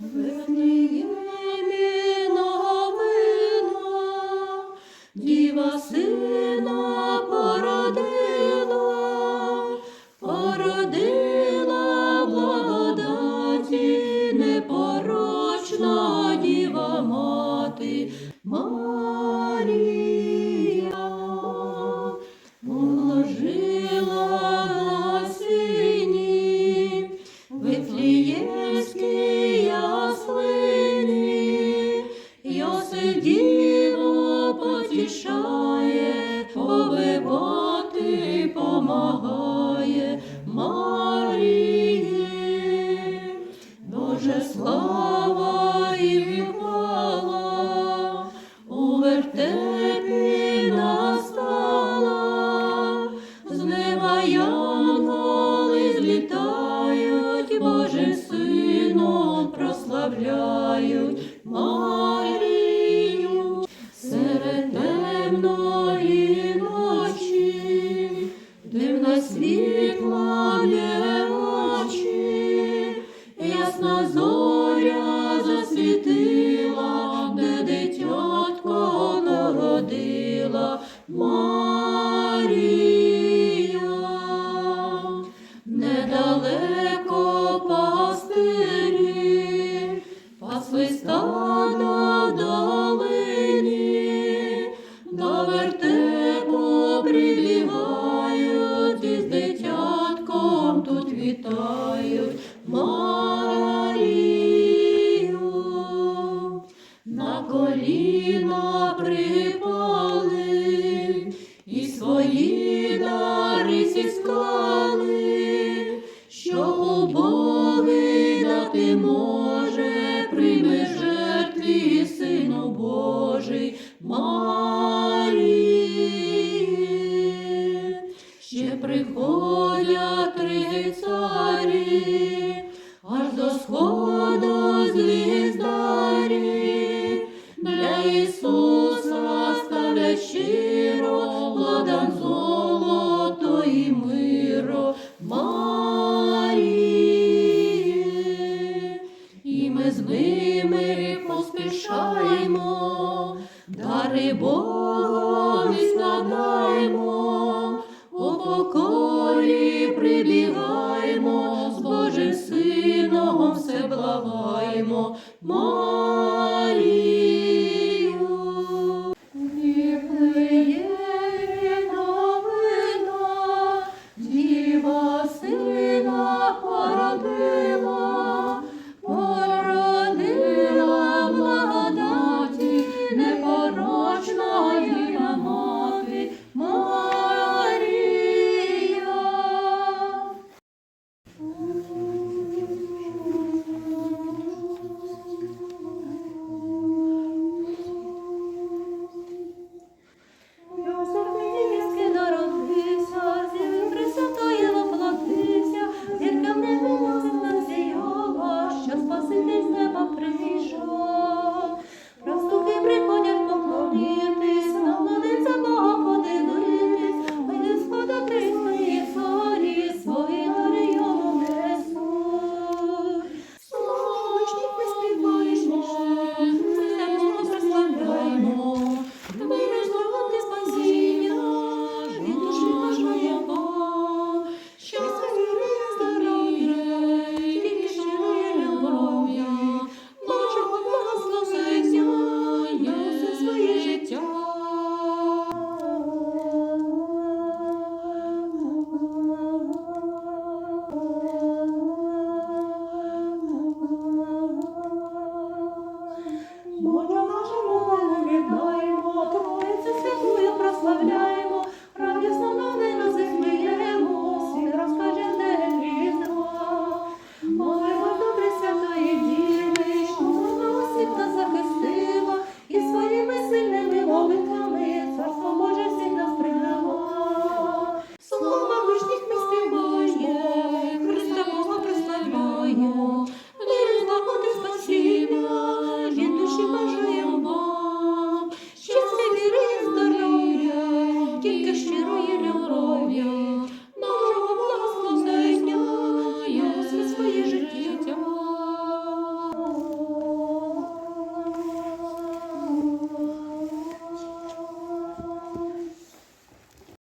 Ми помагає Марії. Боже слава і хвала, у вертепі настала, з неба янголи злітають, Божим сином прославляють Марію світла не очі, ясна зоря засвітила, де дитятко народила що убогий дати може, прийми жертві Сину Божий Марії. Ще приходять три царі, дари Богові складаємо, у покорі прибігаємо, з Божим Сином все благаємо, Марія.